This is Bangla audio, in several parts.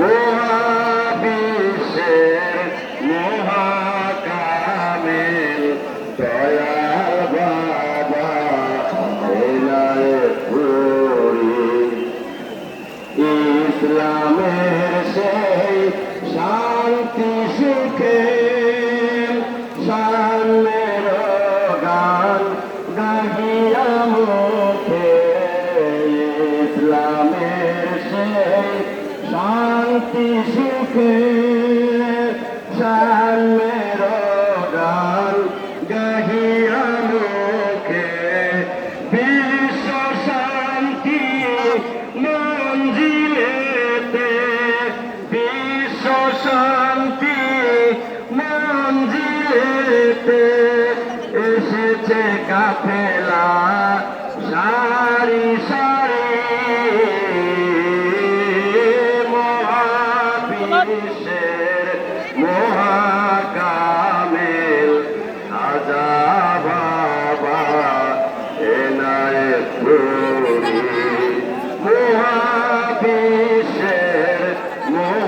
মহাবিশ্বের মহাকামেল ইসলামের সেই শান্তি সুখে সামনের গান গাহিয়া মুখে। ইসলামের সেই শান্তি সুখে সামনের গান গাহিয়া মুখে বিশ্ব শান্তি মঞ্জিলেতে বিশ্ব শান্তি মঞ্জিলেতে এসেছে কাফেলা সারি সারি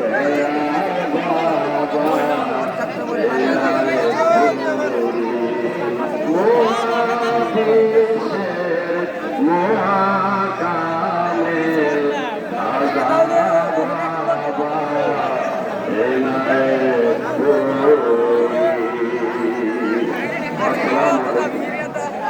দয়া বাবা